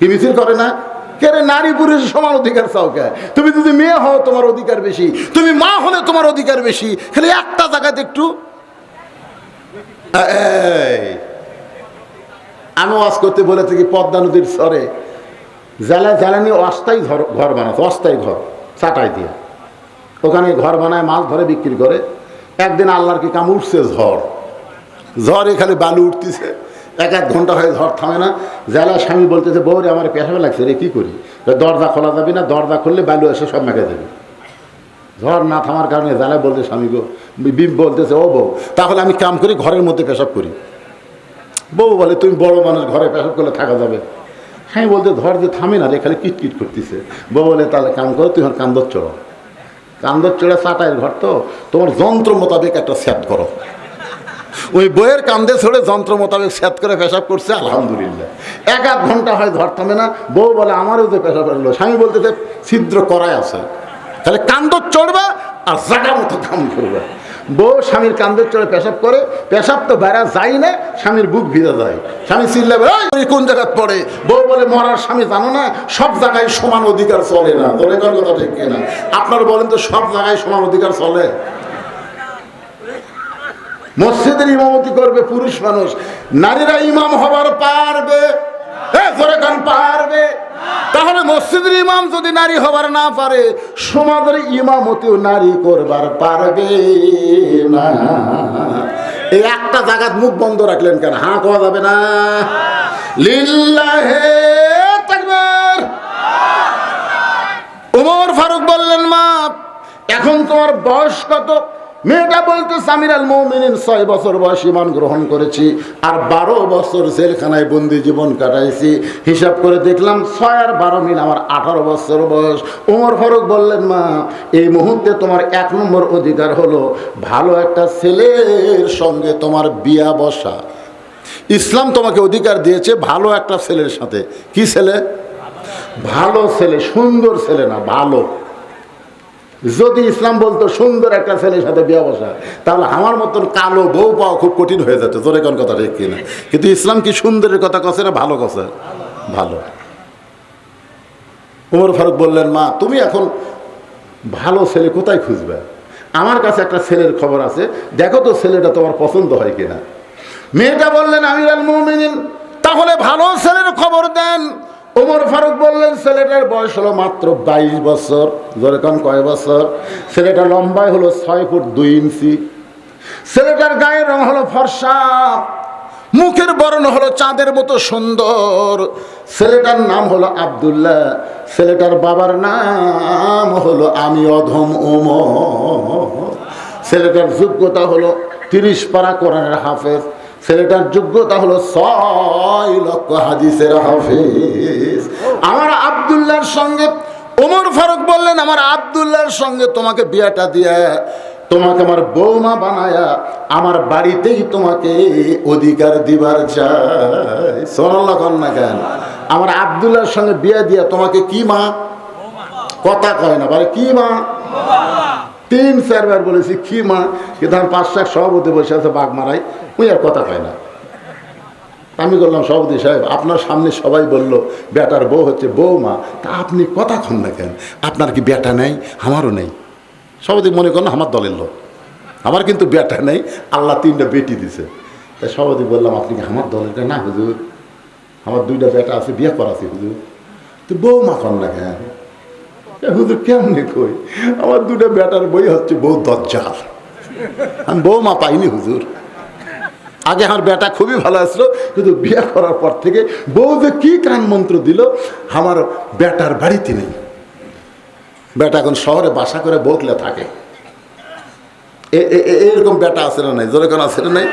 কি মিছিল করে না? কেরে নারী পুরুষ সমান অধিকার চাও কে? তুমি যদি মেয়ে হও, তোমার অধিকার বেশি। তুমি মা হলে তোমার অধিকার বেশি। খালি একটা জায়গাতে একটু আমি ওয়াজ করতে বলে থাকি পদ্মা নদীর স্বরে, জ্বালা জ্বালানি অস্থায়ী ঘর বানাচ্ছে, অস্থায়ী ঘর চাটাই দিয়ে। ওখানে ঘর বানায়, মাছ ধরে, বিক্রি করে। একদিন আল্লাহর কি কাম উঠছে ঝড়। ঝড়ে খালি বালু উঠতেছে। এক এক ঘণ্টা হয়ে ঝড় থামে না। জ্বালা স্বামী বলতেছে বৌরে আমার পেশাবে লাগছে রে, কী করি? দরজা খোলা যাবে না, দরজা খুললে বালু এসে সব মেখে দেবে। ঝড় না থামার কারণে জ্বালা বলতে স্বামী গো, বিম বলতেছে, ও বউ, তাহলে আমি কাম করি, ঘরের মধ্যে পেশাব করি। বউ বলে, তুমি বড় মানুষ, ঘরে পেশাব করলে থাকা যাবে। হ্যাঁ বলতে ধর যে থামে না রে, খালি কিটকিট করতেছে। বউ বলে, তাহলে কাম করো তুই কান্দর চড়ো। কান্দর চড়ে চাটাইয়ের ঘর তো, তোমার যন্ত্র মোতাবেক একটা সেট করো। ওই বইয়ের কান্দে ছড়ে যন্ত্র মোতাবেক সেট করে পেশাব করছে আলহামদুলিল্লাহ। এক আধ ঘণ্টা হয় ধর থামে না বউ বলে আমারও তো পেশাব করল স্বামী বলতে যে ছিদ্র করাই আছে। তাহলে কান্দর চড়বা আর জাগা মতো কাম করবে। বউ স্বামীর কান্দের চড়ে পেশাব করে পেশাব তো বেড়া যায় না স্বামীর বুক ভিজে যায়। স্বামী চিল্লাবে "এই, কোন জায়গায় পড়ে? বউ বলে মরার স্বামী জানো না সব জায়গায় সমান অধিকার চলে না। তোর কথা ঠিক না আপনার বলেন তো সব জায়গায় সমান অধিকার চলে? মসজিদের ইমামতি করবে পুরুষ মানুষ। নারীরা ইমাম হবার পারবে? পারবে? তাহলে মসজিদের ইমাম যদি নারী হবার না পারে, সমাজের ইমামতিও নারী করবার পারবে না। এই একটা জায়গাত মুখ বন্ধ রাখলেন কেন? হাঁ কওয়া যাবে না? লিল্লাহে উমর ফারুক বললেন, মা, এখন তোমার বয়স কত? মেয়েটা বলতে, সামির আল মৌমিনিন ছয় বছর বয়স ইমান গ্রহণ করেছি আর বারো বছর জেলখানায় বন্দি জীবন কাটাইছি। হিসাব করে দেখলাম, ছয় আর বারো মিন আমার আঠারো বছর বয়স। উমর ফারুক বললেন, মা, এই মুহূর্তে তোমার এক নম্বর অধিকার হলো ভালো একটা ছেলের সঙ্গে তোমার বিয়া বসা। ইসলাম তোমাকে অধিকার দিয়েছে ভালো একটা ছেলের সাথে। কি ছেলে? ভালো ছেলে, সুন্দর ছেলে না, ভালো। যদি ইসলাম বলতো, সুন্দর একটা ছেলের সাথে বিয়ে বসা, তাহলে আমার মতন কালো বউ পাওয়া খুব কঠিন হয়ে যেত। তোর কোন কথা ঠিক কিনা? কিন্তু ইসলাম কি সুন্দরের কথা কছে না ভালো কছে? ভালো। উমর ফারুক বললেন, মা, তুমি এখন ভালো ছেলে কোথায় খুঁজবে? আমার কাছে একটা ছেলের খবর আছে। দেখো তো ছেলেটা তোমার পছন্দ হয় কিনা? মেয়েটা বললেন, আমিরাল মুমিনিন, তাহলে ভালো ছেলের খবর দেন। ওমর ফারুক বললেন, ছেলেটার বয়স হলো মাত্র বাইশ বছর। যেরকম কয় বছর? ছেলেটা লম্বায় হলো ছয় ফুট দুই ইঞ্চি। ছেলেটার গায়ের রং হলো ফর্সা। মুখের বরণ হলো চাঁদের মতো সুন্দর। ছেলেটার নাম হলো আব্দুল্লাহ। ছেলেটার বাবার নাম হলো আমি অধম ওমর। ছেলেটার যোগ্যতা হলো তিরিশ পারা কোরআনের হাফেজ। ছেলেটার যোগ্যতা হলো ছয় লক্ষ হাদিসের হাফেজ। আমার আব্দুল্লাহর সঙ্গে, ওমর ফারুক বললেন, আমার আবদুল্লার সঙ্গে তোমাকে বিয়াটা দিয়ে, তোমাকে আমার বৌমা বানায়া, আমার বাড়িতেই তোমাকে অধিকার দিবার চাই। সোনাল্লা কন্যা কেন? আমার আব্দুল্লাহর সঙ্গে বিয়া দিয়া তোমাকে কি মা? কথা কয় না, বলে কি মা? তিন চারবার বলেছি, কি মা? কিন্তু আমার পাঁচ শাক সভাপতি বসে আছে বাঘ মারাই ওই আর কথা কয় না। আমি বললাম, সভাপতি সাহেব, আপনার সামনে সবাই বলল, বেটার বউ হচ্ছে বউ মা তা আপনি কথা কন না কেন? আপনার কি বেটা নেই? আমারও নেই। সভাপতি মনে করেন আমার দলের লোক। আমার কিন্তু বেটা নেই, আল্লাহ তিনটা বেটি দিছে। তাই সভাপতি বললাম, আপনি কি আমার দলের না হুজুর? আমার দুইটা বেটা আছে, বিয়ে করাছি হুজুর। তো বউ মা কন না কেন? হুজুর কেমনি কই? আমার দুটো বেটার বই হচ্ছে বউ দজ্জাল। আমি বউ মা পাইনি, হুজুর। আগে আমার বেটা খুবই ভালো আসলো, কিন্তু বিয়ে করার পর থেকে বউ যে কি কান মন্ত্র দিল, আমার বেটার বাড়িতে নেই। বেটা এখন শহরে বাসা করে বকলে থাকে। এরকম বেটা আছে না নাই? যেরকম আছে না নাই?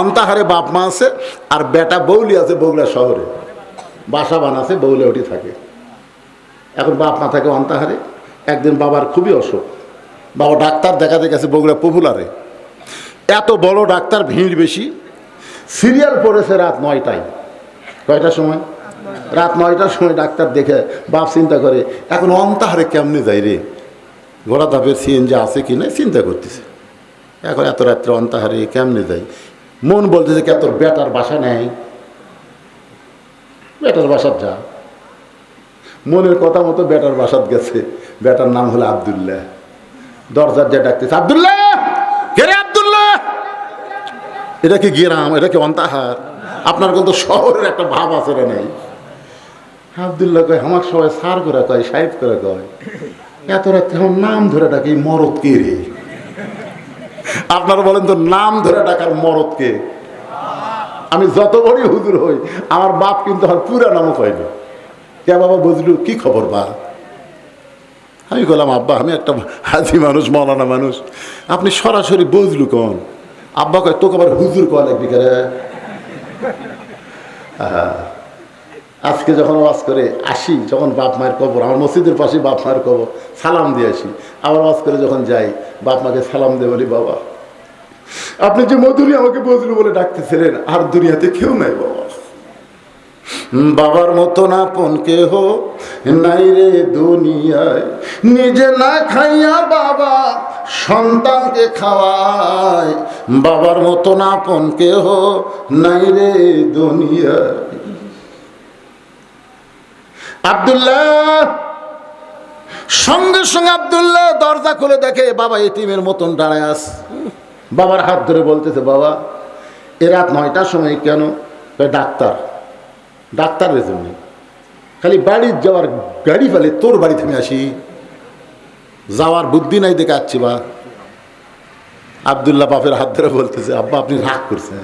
অন্তাহারে বাপ মা আছে, আর বেটা বৌলি আছে বগুলা শহরে। বাসা বানাছে বৌলে ওটি থাকে। এখন বাপ মা থাকে অন্তাহারে একদিন বাবার খুবই অসুখ। বাবা ডাক্তার দেখাতে গেছে বগুড়া পপুলারে। এত বড় ডাক্তার ভিড় বেশি। সিরিয়াল পড়েছে রাত নয়টায়। কয়টার সময়? রাত নয়টার সময় ডাক্তার দেখে বাপ চিন্তা করে, এখন অন্তাহারে কেমনে যাই রে? ঘোড়া ধাপের সিএনজি আছে কি না চিন্তা করতেছে। এখন এত রাত্রে অন্তাহারে কেমনে যাই মন বলতেছে কে, তোর বেটার বাসা নেই। বেটার বাসার যা। মনের কথা মতো বেটার বাসাত গেছে। বেটার নাম হলো আবদুল্লাহ। দরজার যে ডাকতেছে, আবদুল্লাহ! আবদুল্লাহ? এটা কি গ্রাম? এটা কি অন্তাহার? আপনার কিন্তু শহরের একটা ভাব আছে রে নাই। আবদুল্লাহ কয় আমার সবাই সার করে কয় সাহেব করে কয়। এত রাত্রে আমার নাম ধরে ডাকে, এই মরদ কে রে? আপনারা বলেন তো, নাম ধরে ডাকার মরদ কে? আমি যত বড়ই হুজুর হই, আমার বাপ কিন্তু আমার পুরা নামও কয়নি কে বাবা বুঝলু কি খবর বা আমি বললাম, আব্বা, আমি একটা হাজি মানুষ, মলানা মানুষ। আপনি সরাসরি বুঝলু কোন? আব্বা কয়, তোকে আবার হুজুর কয় লাগবি কে রে আহা। আজকে যখন ওয়াজ করে, আসি, যখন বাপ মায়ের কবর, আমার মসজিদের পাশে বাপ মায়ের কবর, সালাম দিয়ে আসি। আবার ওয়াজ করে যখন যাই, বাপ মাকে সালাম দিয়ে বলি, বাবা, আপনি যে মধুরী আমাকে বজলু বলে ডাকতেছিলেন, আর দুনিয়াতে কেউ নাই বাবা। বাবার মতো না পন কেহ নাই রে দুনিয়ায়। নিজে না খাইয়া বাবা সন্তানকে খাওয়ায়। বাবার মতো না পন কেহ নাই রে দুনিয়ায়। আব্দুল্লাহ সঙ্গে সঙ্গে আব্দুল্লাহ দরজা খুলে দেখে বাবা এটিমের মতন দাঁড়ায় আস বাবার হাত ধরে বলতেছে বাবা এ রাত নয়টার সময় কেন? কয়, ডাক্তার জন্য খালি বাড়ির যাওয়ার গাড়ি ফেলে তোর বাড়িতে আমি আসি। যাওয়ার বুদ্ধি নাই দেখে আসছি বা। আবদুল্লাহ বাপের হাত ধরে বলতেছে, আব্বা, আপনি রাগ করছেন।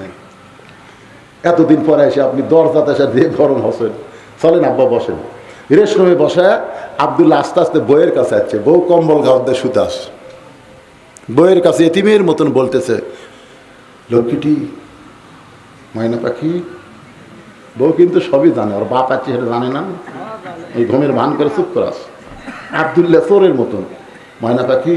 এতদিন পরে এসে আপনি দরজা তেসা দিয়ে গরম হসেন চলেন আব্বা, বসেন। রেশমে বসে আবদুল্লাহ আস্তে আস্তে বইয়ের কাছে আসছে। বউ কম্বল দিয়ে সুতাস বইয়ের কাছে এতিমের মতন বলতেছে, লক্ষ্মীটি, ময়না পাখি বউ কিন্তু সবই জানে, ওর বাপ আছে সেটা জানে না। ওই ঘুমের ভান করে চুপ করাস আবদুল্লাহ চোরের মতন। ময়না পাখি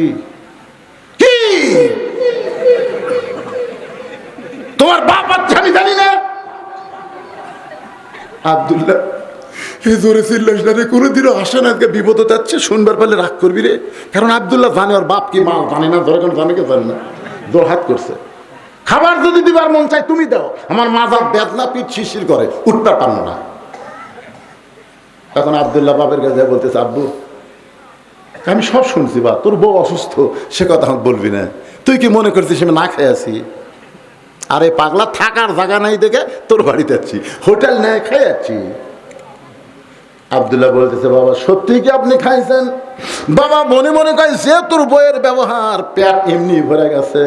তোমার বাপ আছে আমি জানি না। আবদুল্লাহ, এ জোরে চিল্লাস কোনোদিনও আসে না, আজকে বিপদ যাচ্ছে শুনবার পারলে রাগ করবি রে। কারণ আবদুল্লাহ জানে, ওর বাপ কি মা জানে না ধরে জানে কে জানে না। দোর হাত করছে। খাবার যদি দিবার মন চাই তুমি দাও। আমার মাজার বেদনা পিঠ শিশির করে উঠতে পারো না। তখন আবদুল্লাহ বাপের কাছে বলতেছে, আব্বু, আমি সব শুনছি বা, তোর বউ অসুস্থ, সে কথা আমাকে বলবি না। তুই কি মনে করছিস আমি না খেয়ে আছি? আরে পাগলা, থাকার জায়গা নাই দেখে তোর বাড়িতে যাচ্ছি, হোটেল নেয় খেয়ে যাচ্ছি। আবদুল্লাহ বলতেছে, বাবা, সত্যি কি আপনি খাইছেন? বাবা মনে মনে যে তোর বইয়ের ব্যবহার পেট এমনি ভরে গেছে।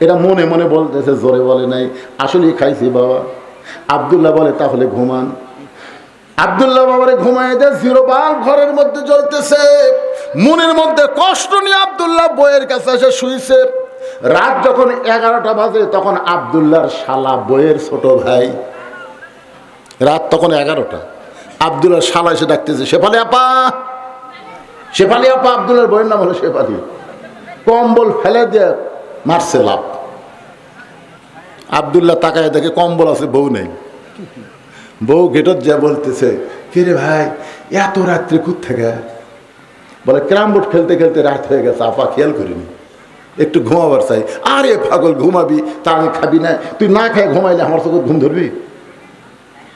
এটা মনে মনে বলতেছে, জোরে বলে নাই। আসলেই খাইছি বাবা। আবদুল্লাহ বলে, তাহলে ঘুমান। আবদুল্লাহ বাবারে ঘুমায় দেয় জিরো বাল ঘরের মধ্যে জ্বলতেছে। মনের মধ্যে কষ্ট নিয়ে আবদুল্লাহ বইয়ের কাছে এসে শুইছে। রাত যখন এগারোটা বাজে, তখন আবদুল্লাহর শালা বইয়ের ছোট ভাই। রাত তখন এগারোটা। আবদুল্লাহ শালা এসে ডাকতেছে, শেফালি আপা! শেফালি আপা, আবদুল্লাহর বইয়ের নাম হলো শেফালি। কম্বল ফেলে দিয়ে মারছে লাভ। আবদুল্লাহ তাকায় দেখে কম্বল আছে, বউ নেই। বউ গেটত যা বলতেছে, কে রে ভাই, এত রাত্রে থেকে বলে ক্যারাম বোর্ড খেলতে খেলতে রাত হয়ে গেছে, আপা খেয়াল করিনি। একটু ঘুমাবার চাই। আরে পাগল, ঘুমাবি, তা আমি খাবি না। তুই না খাই ঘুমাইলে আমার সঙ্গে ঘুম ধরবি?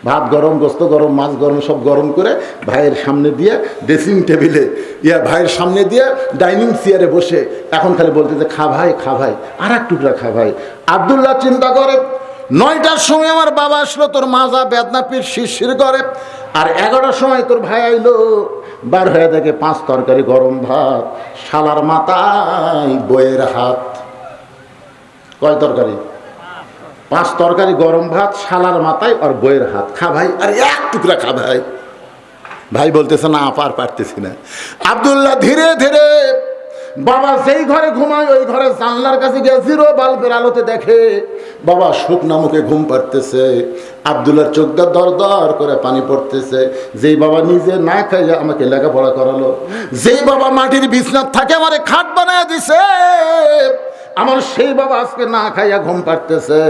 ভাত গরম, গোস্ত গরম, মাছ গরম, সব গরম করে ভাইয়ের সামনে দিয়ে ড্রেসিং টেবিলে ইয়া ভাইয়ের সামনে দিয়ে ডাইনিং চেয়ারে বসে। এখন খালি বলতেছে, খা ভাই খা ভাই আর এক টুকরা খা ভাই। আবদুল্লাহ চিন্তা করে, নয়টার সময় আমার বাবা আসলো, তোর মাজা বেদনা পিঠ শিরশির করে। আর এগারোটার সময় তোর ভাই আইলো, বার হয়ে দেখে পাঁচ তরকারি, গরম ভাত, শালার মাথায় বইয়ের হাত। কয় তরকারি? পাঁচ তরকারি গরম ভাত, শালার মাথায় আর বইয়ের হাত। খা ভাই, আর এক টুকরা খা ভাই। ভাই বলতেছে, না, পার, পারতেছি না। আবদুল্লাহ ধীরে ধীরে, বাবা, যেই ঘরে ঘুমায়, ওই ঘরে জানলার কাছে গিয়ে জিরো বাল্বের আলোতে দেখে, বাবা সুখ নামকে ঘুম পারতেছে আবদুল্লার চোখটা দর দর করে পানি পড়তেছে। যেই বাবা নিজে না খাইয়া আমাকে লেখাপড়া করালো, যেই বাবা মাটির বিছনাথ থাকে আমারে খাট বানায় দিছে আমার সেই বাবা আজকে না খাইয়া ঘুম পাড়তেছে।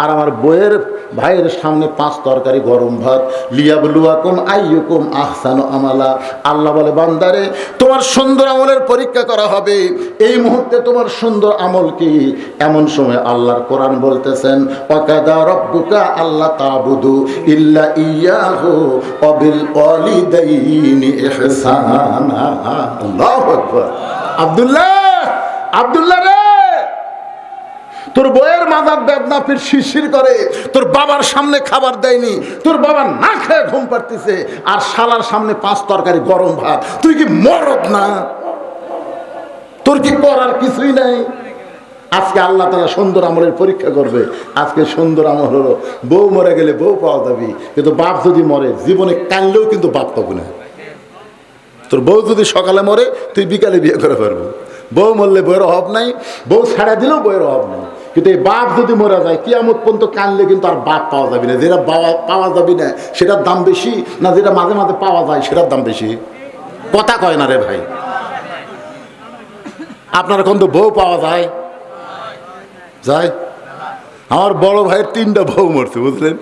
আর আমার বইয়ের ভাইয়ের সামনে পাঁচ তরকারি গরম ভাত। লিয়াবলুয়াকুম আইয়ুকুম আহসানু আমালা। আল্লাহ বলে, বান্দারে, তোমার সুন্দর আমলের পরীক্ষা করা হবে। এই মুহূর্তে তোমার সুন্দর আমল কি? এমন সময় আল্লাহর কোরআন বলতেছেন, অকাদা রব্বুকা আল্লাহ তাবুদু ইল্লা ইয়াহু অবিল ওয়ালিদাইনি ইহসানা। আল্লাহু আকবার। আব্দুল্লাহ! আব্দুল্লাহ রে! তোর বইয়ের মাথার বেদনা ফির শিরশির করে, তোর বাবার সামনে খাবার দেয়নি, তোর বাবা না খেয়ে ঘুম পাড়তেছে, আর শালার সামনে পাঁচ তরকারি গরম ভাত। তুই কি মরদ না? তোর কি করার কিছুই নাই? আজকে আল্লাহ তারা সুন্দর আমলের পরীক্ষা করবে। আজকে সুন্দর আমল হলো, বউ মরে গেলে বউ পাওয়া যাবি, কিন্তু বাপ যদি মরে, জীবনে কানলেও কিন্তু বাপ পাবো না। তোর বউ যদি সকালে মরে, তুই বিকালে বিয়ে করে পারব বউ মরলে বইয়ের অভাব নাই, বউ ছাড়া দিলেও বইয়ের অভাব নাই। কিন্তু এই বাপ যদি মরে যায়, কিয়ামত পর্যন্ত কানলে কিন্তু আর বাপ পাওয়া যাবে না। যেটা পাওয়া যাবে না, সেটার দাম বেশি, না যেটা মাঝে মাঝে পাওয়া যায়, সেটার দাম বেশি। কথা কয় না রে ভাই। আপনার এখন তো বউ পাওয়া যায়। যায়? আমার বড় ভাইয়ের তিনটা বউ মরছে, বুঝলেন?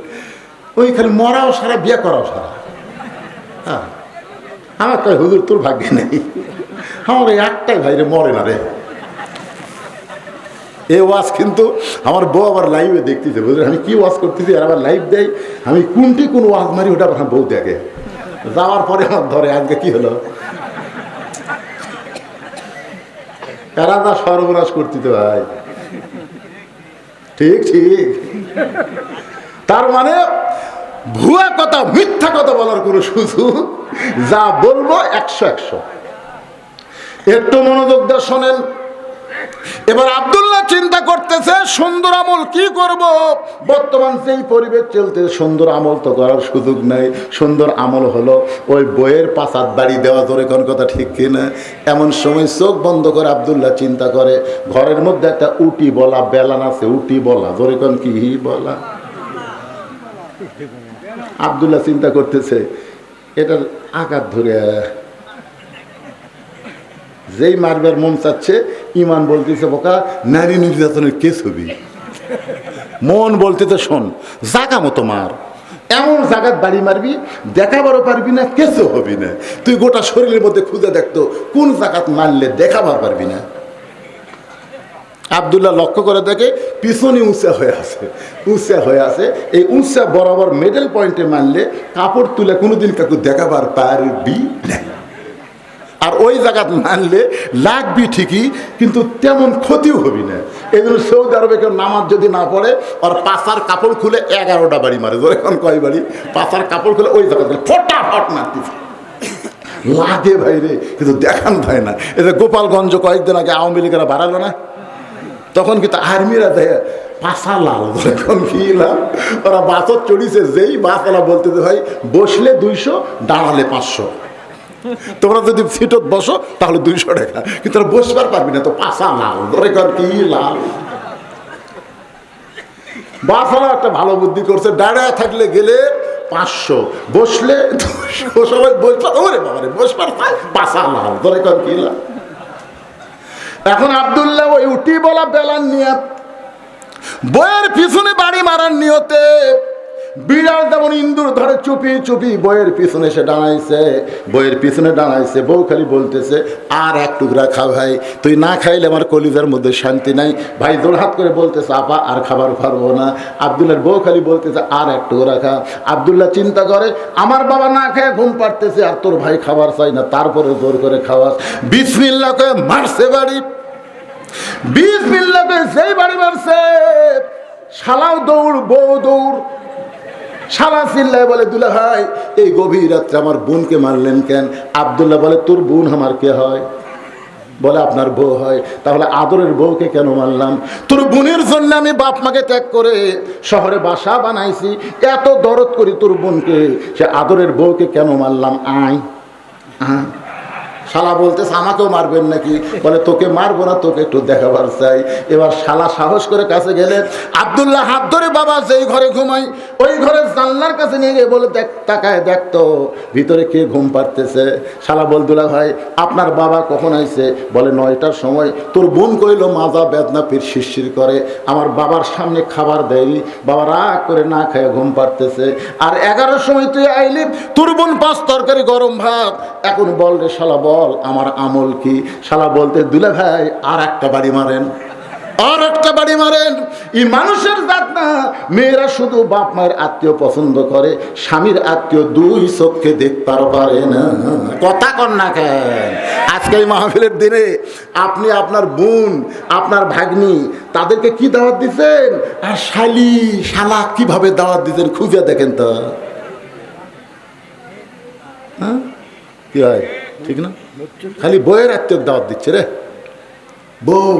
ওই খালি মরাও সারা, বিয়ে করাও সারা। হ্যাঁ। আমার কয়, হুজুর, তোর ভাগ্যে নেই। আমার একটাই ভাই রে, মরে না রে। এ ওয়াজ কিন্তু আমার বউ আবার লাইভে দেখতেছে বুঝলেন আমি কি ওয়াজ করতেছি? আর আবার লাইভ দেয়, আমি কোনটি কোন ওয়াজ মারি ওটা আমার বউ দেখে। যাওয়ার পরে আমার ধরে, আজকে কি হলো? এরা তা সর্বনাশ ভাই। ঠিক ঠিক। তার মানে ভুয়া কথা, মিথ্যা কথা বলার কোনো সুযোগ যা বলব একশো একশো। একটু মনোযোগ দিয়ে শোনেন এবার আবদুল্লাহ চিন্তা করতেছে, সুন্দর আমল কি করব? বর্তমান সেই পরিবেশ চলতে, সুন্দর আমল তো করার সুযোগ নাই। সুন্দর আমল হলো ওই বইয়ের পাশাত বাড়ি দেওয়া ধরে কোন কথা ঠিক কিনা? এমন সময় চোখ বন্ধ করে আবদুল্লাহ চিন্তা করে, ঘরের মধ্যে একটা উটি বলা, বেলান আছে, উটি বলা ধরে কোন কি বলা? আব্দুল্লাহ চিন্তা করতেছে, এটার আঘাত ধরে যেই মারবার মন চাচ্ছে, ইমান বলতেছে, বোকা, নারী নির্যাতনের কে ছবি মন বলতেছে, শোন, জাগা মতো মার। এমন জায়গাত বাড়ি মারবি, দেখাবারও পারবি না, কেসও হবি না। তুই গোটা শরীরের মধ্যে খুঁজে দেখতো কোন জায়গাত মারলে দেখাবার পারবি না। আবদুল্লাহ লক্ষ্য করে দেখে, পিছনে উঁচা হয়ে আছে, উঁচা হয়ে আছে। এই উঁচা বরাবর মিডল পয়েন্টে মারলে, কাপড় তুলে কোনোদিন কাকু দেখাবার পারবি না। আর ওই জায়গা মানলে লাগবি ঠিকই, কিন্তু তেমন ক্ষতিও হবি না। এই জন্য সৌদি আরবে কেউ নামাজ যদি না পড়ে আর পাশার কাপড় খুলে এগারোটা বাড়ি মারে ধরে এখন কয় বাড়ি? পাশার কাপড় খুলে ওই জায়গা ফটাফট মারতেছে। লাগে ভাই রে, কিন্তু দেখান হয় না। এটা গোপালগঞ্জ কয়েকদিন আগে আওয়ামী লীগেরা বাড়ালো না? তখন কিন্তু আর্মিরা দেয় পাশা লাল এখন কি লাল? ওরা বাসত চড়িছে, যেই বাসওয়ালা বলতে ভাই, বসলে দুইশো, দাঁড়ালে পাঁচশো। তোমরা যদি সিটত বসো, তাহলে দুইশো টাকা। কিন্তু তোরা বসবার পারবি না, তো পাশা লাল। ধরে কর কি লাল। বাসওয়ালা একটা ভালো বুদ্ধি করছে, দাঁড়ায় থাকলে গেলে পাঁচশো। বসলে সবাই বসবার বাবারে, বসবার পাশা লাল। ধরে কর কি লাল। এখন আবদুল্লাহ ওই উটি বলা বেলার নিয়ে বইয়ের পিছনে বাড়ি মারার নিয়তে বিড়াল তেমন ইন্দুর ধরে চুপি চুপি বইয়ের পিছনে সে দাঁড়াইছে বইয়ের পিছনে দাঁড়াইছে বউ খালি বলতেছে, আর এক টুকরা খা ভাই, তুই না খাইলে আমার কলিজার মধ্যে শান্তি নাই। ভাই জোড়হাত করে বলতেছে, আপা, আর খাবার পারব না। আবদুল্লার বউ খালি বলতেছে, আর এক টুকরা খা। আবদুল্লাহ চিন্তা করে, আমার বাবা না খেয়ে ঘুম পাড়তেছে, আর তোর ভাই খাবার চাই না, তারপরে জোর করে খাওয়াস। বিসমিল্লা করে মারছে বাড়ি। বিশ মিল্লাতে সেই বাড়ি মারছে, শালাও দৌড়, বউ দৌড়। শালা চিল্লায় বলে, দুলা ভাই, এই গভীর রাত্রে আমার বোনকে মারলেন কেন? আবদুল্লাহ বলে, তোর বোন আমার কে হয়? বলে, আপনার বউ হয়। তাহলে আদরের বউকে কেন মারলাম? তোর বোনের জন্য আমি বাপ মাকে ত্যাগ করে শহরে বাসা বানাইছি। এত দরদ করি তোর বোনকে। সে আদরের বউকে কেন মারলাম? আয়। আয় শালা বলতেছে, আমাকেও মারবেন নাকি? বলে, তোকে মারবো না, তোকে একটু দেখাবার চাই। এবার শালা সাহস করে কাছে গেলে, আবদুল্লাহ, হাত ধরে বাবা, যেই ঘরে ঘুমাই, ওই ঘরে জানলার কাছে নিয়ে গিয়ে বলে, দেখ, তাকায় দেখ তো, ভিতরে কে ঘুম পারতেছে শালা বলদুল্লাহ ভাই, আপনার বাবা কখন আইছে? বলে, নয়টার সময়। তোর বোন কইলো, মাজা বেদনা পীর শিরশির করে, আমার বাবার সামনে খাবার দেয়নি। বাবা রাগ করে না খায় ঘুম পারতেছে আর এগারোর সময় তুই আইলি, তোর বোন পাঁচ তরকারি, গরম ভাত। এখন বল রে শালা, বল। আমার আমল কি? শালা বলতে দুলে ভাই, আর একটা বাড়ি মারেন। আর একটা বাড়ি মারেন। এই মানুষের জাত না। মেয়েরা শুধু বাপ মায়ের আত্মীয় পছন্দ করে, স্বামীর আত্মীয় দুই চোখকে দেখতে পারে না। কথা কর না কেন? আজকে এই মাহফিলের দিনে আপনি আপনার বোন, আপনার ভাগ্নি, তাদেরকে কি দাওয়াত দিচ্ছেন? আর শালি, শালা কীভাবে দাওয়াত দিচ্ছেন খুঁজে দেখেন তো। হ্যাঁ? কি হয়? ঠিক না? খালি বইয়ের আত্মীয় দাওয়াত দিচ্ছে রে। বউ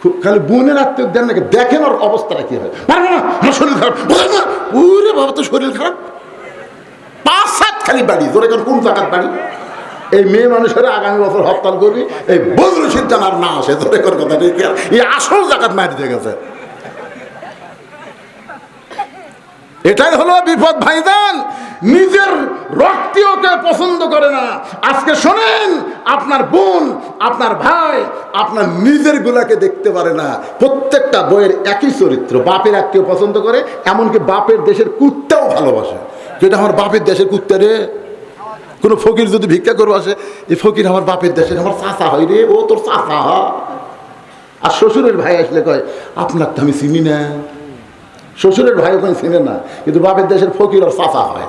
খুব খালি বোনের আত্মীয় দেন নাকি? দেখেন ওর অবস্থাটা কি হয়। পারবে না আমার শরীর খারাপ। না বাবা তো শরীর খারাপ? পাঁচ সাত খালি বাড়ি তোর এখন কোন জায়গার বাড়ি? এই মেয়ে মানুষের আগামী বছর হরতাল করবি এই বদরু সিদ্ধান আর না আসে তোর এখন কথা ঠিক এই আসল জায়গাত মারি দিয়ে গেছে। এটাই হলো বিপদ ভাইজান। নিজের রক্তীয়কে পছন্দ করে না। আজকে শোনেন, আপনার বোন, আপনার ভাই, আপনার নিজের গুলাকে দেখতে পারে না। প্রত্যেকটা বইয়ের একই চরিত্র। বাপের আত্মীয় পছন্দ করে, এমনকি বাপের দেশের কুত্তাও ভালোবাসে। যেটা আমার বাপের দেশের কুত্তা রে, কোনো ফকির যদি ভিক্ষা করব, আসে, এই ফকির আমার বাপের দেশের, আমার চাচা হয় রে, ও তোর চাচা হয়। আর শ্বশুরের ভাই আসলে কয়, আপনার তো আমি চিনি না। শ্বশুরের ভাই ওখানে চিনে না, কিন্তু বাপের দেশের ফকির আর চাচা হয়।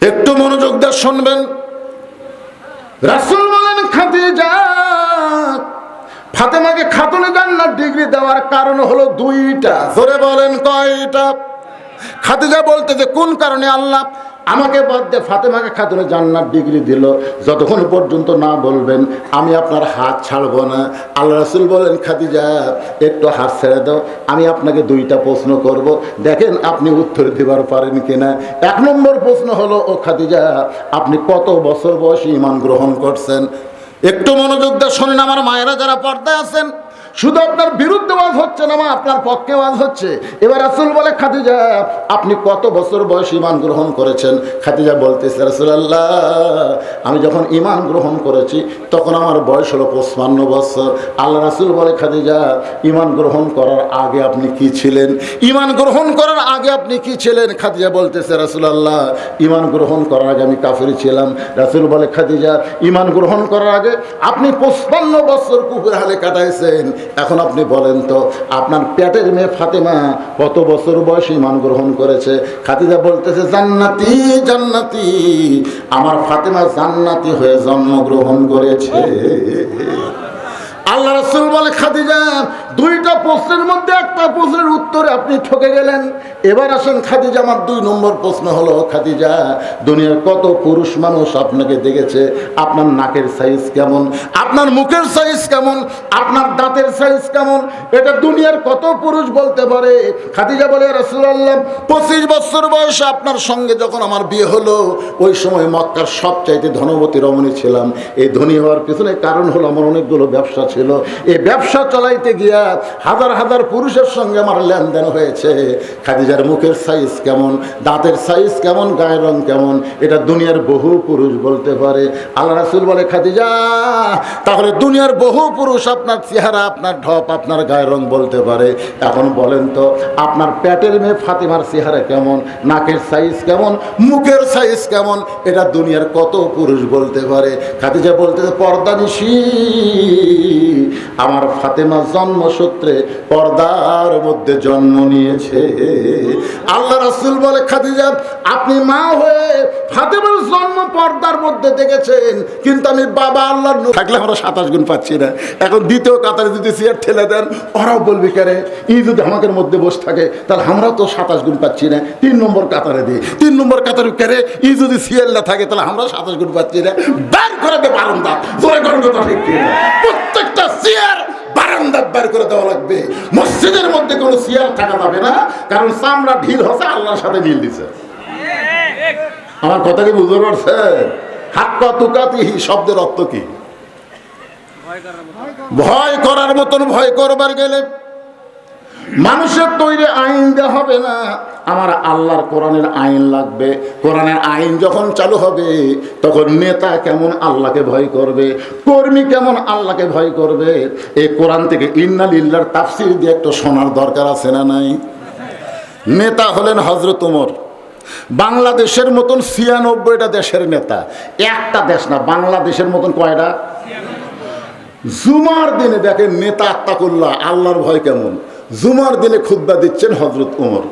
একটু মনোযোগ দিয়ে শুনবেন। রাসুল বলেন, খাদিজা, ফাতেমাকে খাতুনে জান্নাত ডিগ্রি দেওয়ার কারণ হলো দুইটা। ধরে বলেন কয়টা? খাদিজা বলতে যে কোন কারণে? আল্লাহ আমাকে বাদ দিয়ে ফাতেমাকে খাতুনে জান্নাত ডিগ্রি দিল। যতক্ষণ পর্যন্ত না বলবেন, আমি আপনার হাত ছাড়বো না। আল্লাহ রাসুল বলেন, খাদিজা, একটু হাত ছেড়ে দাও, আমি আপনাকে দুইটা প্রশ্ন করব। দেখেন আপনি উত্তর দিবার পারেন কিনা। এক নম্বর প্রশ্ন হলো, ও খাদিজা, আপনি কত বছর বয়সে ইমান গ্রহণ করছেন? একটু মনোযোগ দিয়ে শোনেন, আমার মায়েরা যারা পর্দায় আছেন শুধু আপনার বিরুদ্ধে ওয়াজ হচ্ছে না মা, আপনার পক্ষে ওয়াজ হচ্ছে। এবার রাসুল বলে, খাদিজা, আপনি কত বছর বয়স ইমান গ্রহণ করেছেন? খাদিজা বলতেছে, রাসুলাল্লাহ, আমি যখন ইমান গ্রহণ করেছি, তখন আমার বয়স হলো পঁচপান্ন বছর। আল্লাহ রাসুল বলে, খাদিজা ইমান গ্রহণ করার আগে আপনি কি ছিলেন? ইমান গ্রহণ করার আগে আপনি কি ছিলেন? খাদিজা বলতেছে, রাসুলাল্লাহ ইমান গ্রহণ করার আগে আমি কাফির ছিলাম। রাসুল বলে, খাদিজা ইমান গ্রহণ করার আগে আপনি পঁচপান্ন বছর কুকুর হালে কাটাইছেন। এখন আপনি বলেন তো, আপনার পেটের মেয়ে ফাতেমা কত বছর বয়সে ইমান গ্রহণ করেছে? খাতিজা বলতেছে, জান্নাতি জান্নাতি, আমার ফাতেমা জান্নাতি হয়ে জন্মগ্রহণ করেছে। আল্লাহ রসুল বলে, খাদিজা দুইটা প্রশ্নের মধ্যে একটা প্রশ্নের উত্তরে আপনি ঠকে গেলেন। এবার আসেন খাদিজা, আমার দুই নম্বর প্রশ্ন হলো, খাদিজা, দুনিয়ার কত পুরুষ মানুষ আপনাকে দেখেছে? আপনার নাকের সাইজ কেমন? আপনার মুখের সাইজ কেমন? আপনার দাঁতের সাইজ কেমন? এটা দুনিয়ার কত পুরুষ বলতে পারে? খাদিজা বলে রাসুলাল্লাহ, পঁচিশ বছর বয়সে আপনার সঙ্গে যখন আমার বিয়ে হলো, ওই সময় মক্কার সবচাইতে ধনবতী রমণী ছিলাম। এই ধনী হওয়ার পিছনে কারণ হলো আমার অনেকগুলো ব্যবসা ছিল। এই ব্যবসা চালাইতে গিয়া হাজার হাজার পুরুষের সঙ্গে আমার লেনদেন হয়েছে। খাদিজার মুখের সাইজ কেমন, দাঁতের সাইজ কেমন, গায়ের রং কেমন, এটা দুনিয়ার বহু পুরুষ বলতে পারে। আল্লাহ রাসুল বলে, খাদিজা, তাহলে দুনিয়ার বহু পুরুষ আপনার চেহারা, আপনার ঢপ, আপনার গায়ের রং বলতে পারে। এখন বলেন তো, আপনার প্যাটের মেয়ে ফাতিমার চেহারা কেমন, নাকের সাইজ কেমন, মুখের সাইজ কেমন, এটা দুনিয়ার কত পুরুষ বলতে পারে। খাদিজা বলতে, পর্দা নিশি। আমার ফাতেমা জন্মসূত্রে পর্দার মধ্যে জন্ম নিয়েছে। আল্লাহ রাসুল বলে, খাদিজা, আপনি মা হয়ে ফাতেমার জন্ম পর্দার মধ্যে দেখেছেন, কিন্তু আমি বাবা আল্লাহর নূর থাকলে আমরা সাতাশ গুণ পাচ্ছি না। এখন দ্বিতীয় কাতারে যদি চেয়ার ঠেলে দেন, ওরাও বলবি কেরে ই যদি আমাদের মধ্যে বসে থাকে, তাহলে আমরাও তো সাতাশ গুণ পাচ্ছি না। তিন নম্বর কাতারে দিই তিন নম্বর কাতারে কেরে ই যদি সিয়াল না থাকে, তাহলে আমরা সাতাশ গুণ পাচ্ছি না। বের করে দে বারান্দা। জোরে করেন কথা ঠিক কি প্রত্যেকটা চেয়ার বের করে দেওয়া লাগবে। মসজিদের মধ্যে কোনো সিয়াম থাকা যাবে না, কারণ চামড়া ঢিল হচ্ছে, আল্লাহর সাথে মিল দিছে। আমার কথা কি বুঝতে পারছে হাত পা তুকাতিহি, শব্দের অর্থ কি? ভয় করার মতন ভয় করবার গেলে মানুষের তৈরি আইন দেওয়া হবে না। আমার আল্লাহর কোরআনের আইন লাগবে। কোরআনের আইন যখন চালু হবে, তখন নেতা কেমন আল্লাহকে ভয় করবে? কর্মী কেমন আল্লাহকে ভয় করবে? এই কোরআন থেকে ইন্নাল ইল্লার তাফসির দিয়ে একটু শোনার দরকার আছে না নাই? নেতা হলেন হজরত উমর বাংলাদেশের মতন ছিয়ানব্বইটা দেশের নেতা। একটা দেশ না, বাংলাদেশের মতন কয়টা? জুমার দিনে দেখেন নেতা আত্মাকুল্লাহ, আল্লাহর ভয় কেমন? জুমার দিনে খুদ্া দিচ্ছেন হজরত ওমর।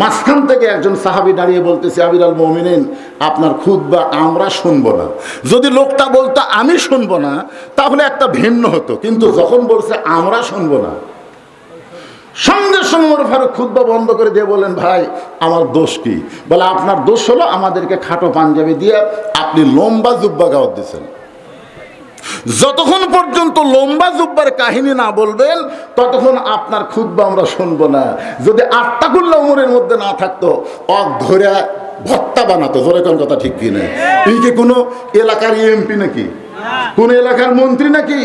মাঝখান থেকে একজন সাহাবি দাঁড়িয়ে বলতেছে আবির আল মমিনিন, আপনার খুদ্া আমরা শুনব না। যদি লোকটা বলতো, আমি শুনব না, তাহলে একটা ভিন্ন হতো। কিন্তু যখন বলছে, আমরা শুনব না, সঙ্গে সঙ্গে ওমর ফারুক খুদ্া বন্ধ করে দিয়ে বলেন ভাই, আমার দোষ কি? বলে, আপনার দোষ হলো আমাদেরকে খাটো পাঞ্জাবি দিয়ে আপনি লম্বা জুব্বা গাওয়াত দিচ্ছেন যতক্ষণ পর্যন্ত লম্বা জুব্বার কাহিনী না বলবেন, ততক্ষণ আপনার খুদ্া আমরা শুনব না। যদি আত্মাকুল্লা উমরের মধ্যে না থাকতো, অক ধরে ভত্তা বানাতো ধরে কোন কথা ঠিক কিনা? এই কি কোনো এলাকার এমপি নাকি? কোন এলাকার মন্ত্রী নাকি?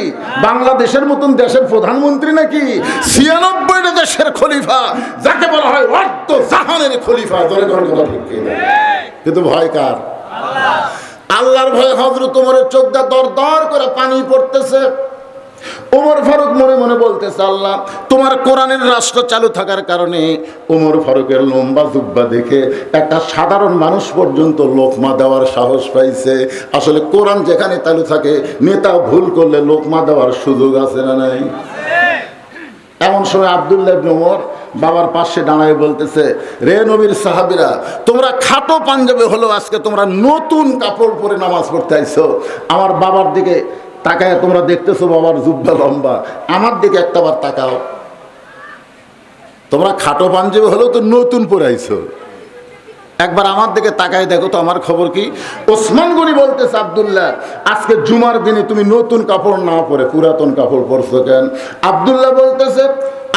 বাংলাদেশের মতন দেশের প্রধানমন্ত্রী নাকি? ছিয়ানব্বইটা দেশের খলিফা, যাকে বলা হয় অর্থ জাহানের খলিফা ধরে কোন কথা ঠিক কিনা? কিন্তু ভয় কার? আল্লাহর ভয়ে হজরত উমরের চোখটা দর দর করে পানি পড়তেছে। ওমর ফারুক মনে মনে বলতেছে, আল্লাহ, তোমার কোরআনের রাষ্ট্র চালু থাকার কারণে ওমর ফারুকের লম্বা জুব্বা দেখে একটা সাধারণ মানুষ পর্যন্ত লোকমা দেওয়ার সাহস পাইছে। আসলে কোরআন যেখানে চালু থাকে, নেতা ভুল করলে লোকমা দেওয়ার সুযোগ আছে না নাই? এমন সময় আবদুল্লাহ ওমর বাবার পাশে দাঁড়ায় বলতেছে, রে নবীর সাহাবিরা, তোমরা খাটো পাঞ্জাবে হলো আজকে তোমরা নতুন কাপড় পরে নামাজ পড়তে আইছো। আমার বাবার দিকে তাকায় তোমরা দেখতেছো বাবার জুব্বা লম্বা। আমার দিকে একটাবার তাকাও। তোমরা খাটো পাঞ্জাবে হলেও তো নতুন পরে আইছো। একবার আমার দিকে তাকায় দেখো তো আমার খবর কি? ওসমান গনি বলতেছে, আবদুল্লাহ, আজকে জুমার দিনে তুমি নতুন কাপড় না পরে, পুরাতন কাপড় পরছো কেন? আবদুল্লাহ বলতেছে,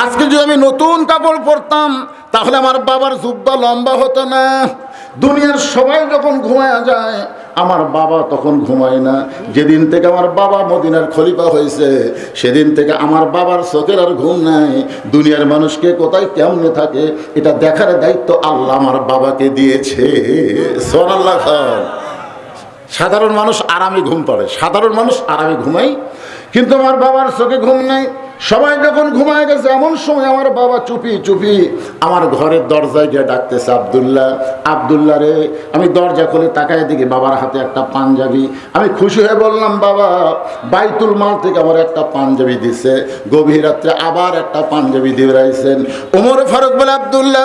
আজকে যদি আমি নতুন কাপড় পরতাম, তাহলে আমার বাবার জুব্বা লম্বা হতো না। দুনিয়ার সবাই যখন ঘুমায়া যায়, আমার বাবা তখন ঘুমায় না। যেদিন থেকে আমার বাবা মদিনার খলিফা হয়েছে, সেদিন থেকে আমার বাবার চোখের আর ঘুম নাই। দুনিয়ার মানুষকে কোথায় কেমনে থাকে, এটা দেখার দায়িত্ব আল্লাহ আমার বাবাকে দিয়েছে। সোনাল্লাহ খান সাধারণ মানুষ আরামে ঘুম পড়ে, সাধারণ মানুষ আরামে ঘুমায়, কিন্তু আমার বাবার চোখে ঘুম নেই। সবাই যখন ঘুমায় গেছে, এমন সময় আমার বাবা চুপি চুপি আমার ঘরের দরজায় গিয়ে ডাকতেছে, আবদুল্লাহ আবদুল্লা রে। আমি দরজা খুলে তাকায় দিকে বাবার হাতে একটা পাঞ্জাবি। আমি খুশি হয়ে বললাম, বাবা, বাইতুল মাল থেকে আমার একটা পাঞ্জাবি দিছে। গভীর রাত্রে আবার একটা পাঞ্জাবি দিয়ে রাইছেন ওমর ফারুক বলে, আবদুল্লাহ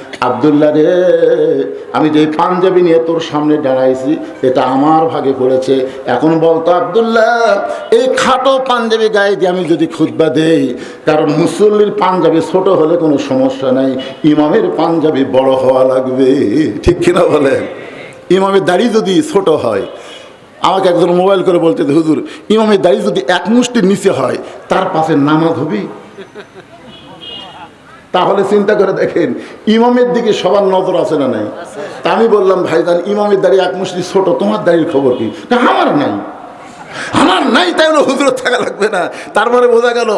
আবদুল্লাহ রে, আমি যে পাঞ্জাবি নিয়ে তোর সামনে দাঁড়াইছি, এটা আমার ভাগে পড়েছে। এখন বলতো আবদুল্লাহ, এই খাটো পাঞ্জাবি গায়ে দিয়ে আমি যদি খুতবা দেই, কারণ মুসল্লির পাঞ্জাবি ছোট হলে কোনো সমস্যা নাই, ইমামের পাঞ্জাবি বড় হওয়া লাগবে। ঠিক কিনা বলেন ইমামের দাড়ি যদি ছোট হয়, আমাকে একজন মোবাইল করে বলতে হুজুর, ইমামের দাড়ি যদি এক মুষ্টির নিচে হয়, তার পাশে নামাজ হবি? তাহলে চিন্তা করে দেখেন, ইমামের দিকে সবার নজর আছে না নাই? তা আমি বললাম, ভাইজান, ইমামের দাড়ি এক মুষ্টি ছোট, তোমার দাড়ির খবর কি? আমার নাই। আমার নাই, তাই হলো হুজুর থাকা লাগবে না। তারপরে বোঝা গেল,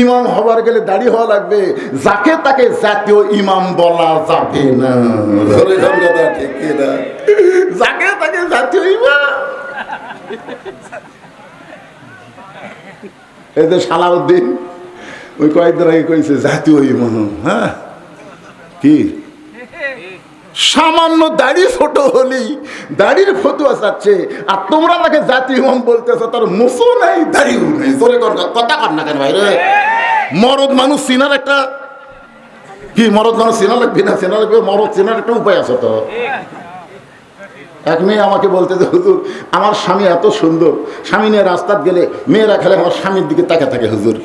ইমাম হবার গেলে দাড়ি হওয়া লাগবে। যাকে তাকে জাতীয় ইমাম বলা যাবে না? যাকে তাকে জাতীয় ইমাম। এই যে সালাউদ্দিন ওই কয়েকদিন আগে কইছে জাতীয় ইমাম হ্যাঁ? কি? সামান্য দাড়ি ছোট হলেই দাড়ির ফতুয়া চাচ্ছে। আর তোমরা তাকে জাতি ইমাম বলতেছ, তার মুসো নাই নেই। জোরে কথা কর না কেন ভাই রে? মরদ মানুষ চিনার একটা কি, মরদ মানুষ চেনা লাগবে না? চেনা লাগবে, মরদ চেনার একটা উপায় আছে তো। এক মেয়ে আমাকে বলতে যে, হুজুর, আমার স্বামী এত সুন্দর। স্বামী নিয়ে রাস্তাত গেলে মেয়েরা খেলে আমার স্বামীর দিকে তাকে থাকে, হুজুর।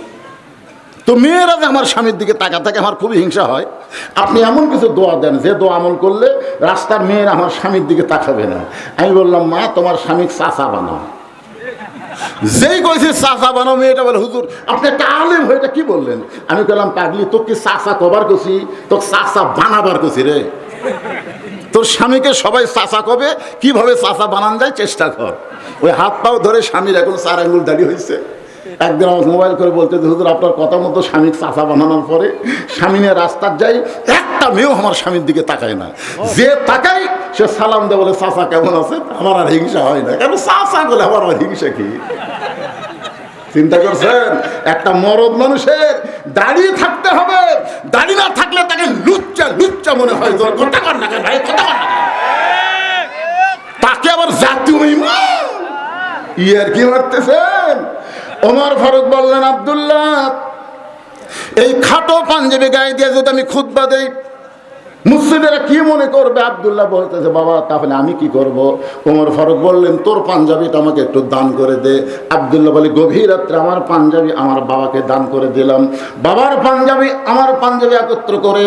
তো মেয়েরা যে আমার স্বামীর দিকে তাকা থাকে আমার খুবই হিংসা হয়। আপনি এমন কিছু দোয়া দেন, যে দোয়া আমল করলে রাস্তার মেয়েরা আমার স্বামীর দিকে তাকাবে না। আমি বললাম, মা, তোমার স্বামী চাচা বানাও। যেই কইছে চাচা বানাও, মেয়েটা বলে, হুজুর, আপনি একটা আলেম হয়ে এটা কি বললেন? আমি বললাম পাগলি তোকে চাচা কবার কছি তোকে চাচা বানাবার কছি রে। তোর স্বামীকে সবাই চাচা কবে? কীভাবে চাচা বানান যায়, চেষ্টা কর। ওই হাত পাও ধরে স্বামীর এখন চার আঙ্গুল দাঁড়িয়ে হয়েছে একদিন আমার মোবাইল করে বলতে যে, হুজুর আপনার কথা মতো স্বামীর চাচা বানানোর পরে স্বামী নিয়ে রাস্তার যাই একটা মেয়েও আমার স্বামীর দিকে তাকায় না। যে তাকাই সে সালাম দেয় বলে চাচা কেমন আছে? আমার আর হিংসা হয় না। কেন? চাচা বলে আমার আর হিংসা কি? চিন্তা করছেন? একটা মরদ মানুষের দাঁড়িয়ে থাকতে হবে। দাঁড়িয়ে না থাকলে তাকে লুচ্চা লুচ্চা মনে হয়। তোর কথা কর না ভাই? কথা কর তাকে আবার জাতীয় ইয়ার কি মারতেছেন? ওমর ফারুক বললেন, আব্দুল্লাহ, এই খাটো পাঞ্জাবি গায়ে দিয়ে যদি আমি খুতবা দেই, মুসলিমেরা কি মনে করবে? আব্দুল্লাহ বলতেছে, বাবা, তাহলে আমি কি করব? ওমর ফারুক বললেন, তোর পাঞ্জাবিটা আমাকে একটু দান করে দে। আব্দুল্লাহ বলে, গভীর রাত্রে আমার পাঞ্জাবি আমার বাবাকে দান করে দিলাম। বাবার পাঞ্জাবি আমার পাঞ্জাবি একত্র করে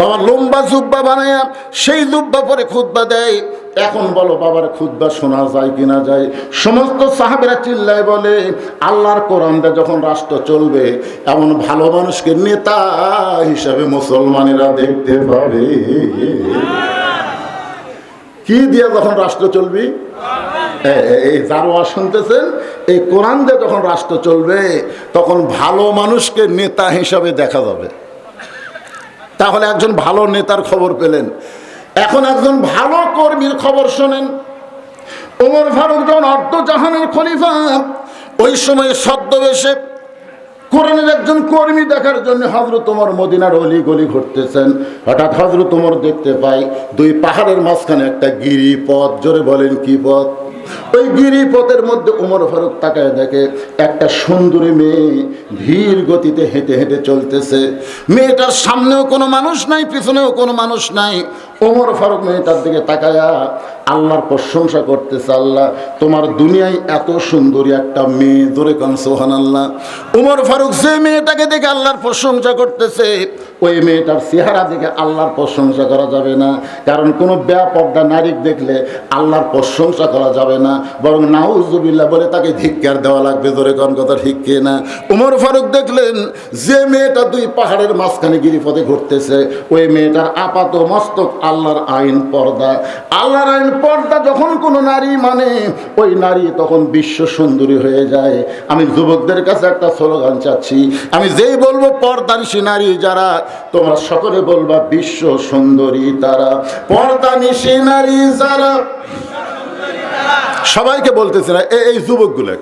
বাবা লম্বা জুব্বা বানায়া সেই জুব্বা পরে খুতবা দেয়। এখন বলো, বাবার খুদ্া শোনা যায় কিনা যায়? সমস্ত সাহাবেরা চিল্লায় বলে, আল্লাহর কোরআনটা যখন রাষ্ট্র চলবে, এমন ভালো মানুষকে নেতা হিসাবে মুসলমানেরা দেখতে পাবে। কি দিয়ে যখন রাষ্ট্র চলবি? এই জারোয়া শুনতেছেন? এই কোরআন দিয়ে যখন রাষ্ট্র চলবে, তখন ভালো মানুষকে নেতা হিসাবে দেখা যাবে। তাহলে একজন ভালো নেতার খবর পেলেন। এখন একজন ভালো কর্মীর খবর শোনেন। ওমর ফারুক যখন অর্ধজাহানের খলিফা, ওই সময় ছদ্মবেশে কোরআনের একজন কর্মী দেখার জন্য হজরত তোমার মদিনার অলি গলি ঘুরতেছেন। হঠাৎ হজরত তোমার দেখতে পাই, দুই পাহাড়ের মাঝখানে একটা গিরি পথ জোরে বলেন, কি পথ? ওই গিরিপথের মধ্যে উমর ফারুক তাকায় দেখে একটা সুন্দরী মেয়ে ধীর গতিতে হেঁটে হেঁটে চলতেছে। মেয়েটার সামনেও কোনো মানুষ নাই, পিছনেও কোনো মানুষ নাই। ওমর ফারুক মেয়েটার দিকে তাকায়া আল্লাহর প্রশংসা করতেছে, আল্লাহ, তোমার দুনিয়ায় এত সুন্দরী একটা মেয়ে ধরে কান সোহান আল্লাহ উমর ফারুক যে মেয়েটাকে দেখে আল্লাহর প্রশংসা করতেছে ওই মেয়েটার চেহারা দেখে আল্লাহর প্রশংসা করা যাবে না। কারণ কোনো ব্যাপর্দা নারী দেখলে আল্লাহর প্রশংসা করা যাবে না। বরং নাউজুবিল্লাহ বলে তাকে ধিক্কার দেওয়া লাগবে। ধরে কোন কথা ঠিক কে না? উমর ফারুক দেখলেন, যে মেয়েটা দুই পাহাড়ের মাঝখানে গিরিপথে ঘুরতেছে, ওই মেয়েটার আপাত মস্তক আল্লাহর আইন পর্দা। আল্লাহর আইন পর্দা যখন কোনো নারী মানে ওই নারী তখন বিশ্ব সুন্দরী হয়ে যায়। আমি যুবকদের কাছে একটা স্লোগান চাচ্ছি। আমি যেই বলব পর্দানিশী নারী যারা তোমরা সকলে বলবা, বিশ্ব সুন্দরী তারা। পর্দানিশী নারী যারা। সবাইকে বলতেছে না এই যুবকগুলো।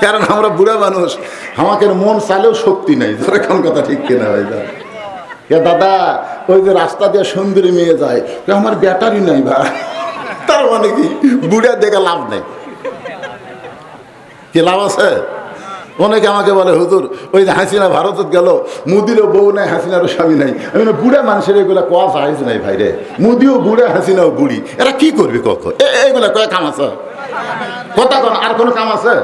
কারণ আমরা বুড়া মানুষ, আমাকে মন চালেও শক্তি নাই। যেরকম কথা ঠিক কিনা না এ দাদা, ওই যে রাস্তা দিয়ে সুন্দরী মেয়ে যায় আমার ব্যাটারি নাই ভাই। তার মানে কি? বুড়া দেখে লাভ নেই। কি লাভ আছে? অনেকে আমাকে বলে হুজুর ওই যে হাসিনা ভারতত গেল মুদিরও বউ নাই হাসিনারও স্বামী নাই। আমি বলি, বুড়া মানুষের এগুলো কোয়া সাইজ নাই ভাই রে মুদিও বুড়া হাসিনাও বুড়ি। এরা কি করবে কখন এইগুলা কয়ে কাম আছে? কথা কন আর কোনো কাম আছে?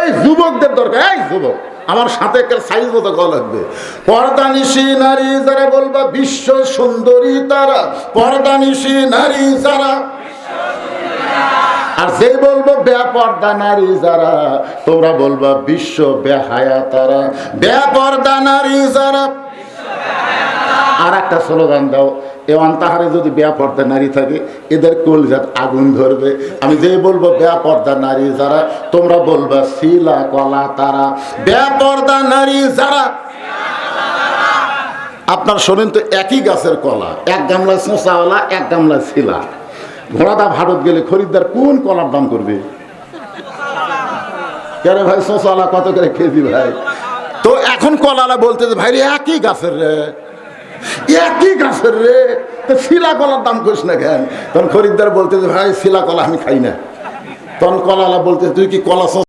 এই যুবকদের দরকার এই যুবক আমার সাথে একটা সাইজ মতো গল লাগবে। পর্দানিশী নারী যারা বলবা বিশ্ব সুন্দরী তারা। পর্দানিশী নারী যারা আর যে বলব বেপর্দা নারী যারা, তোমরা বলবা বিশ্ব বেহায়া তারা বেপর্দা নারী যারা, আর একটা স্লোগান দাও এ অন্তাহারে যদি বেপর্দা নারী থাকে, এদের কলজাত আগুন ধরবে। আমি যে বলব বেপর্দা নারী যারা, তোমরা বলবা শিলা কলা তারা। বেপর্দা নারী যারা, আপনার শোনেন তো একই গাছের কলা, এক গামলা শোঁচাওয়ালা, এক গামলা শিলা। ঘোড়াদা ভারত গেলে খরিদ্দার কোন কলার দাম করবে? কেন ভাই সোসালা কত করে কেজি ভাই? তো এখন কলালা বলতে ভাই রে, একই গাছের রে, একই গাছের রে, তো শিলা কলার দাম করিস না কেন? তখন খরিদ্দার বলতে ভাই, শিলা কলা আমি খাই না। তখন কলালা বলতে তুই কি কলা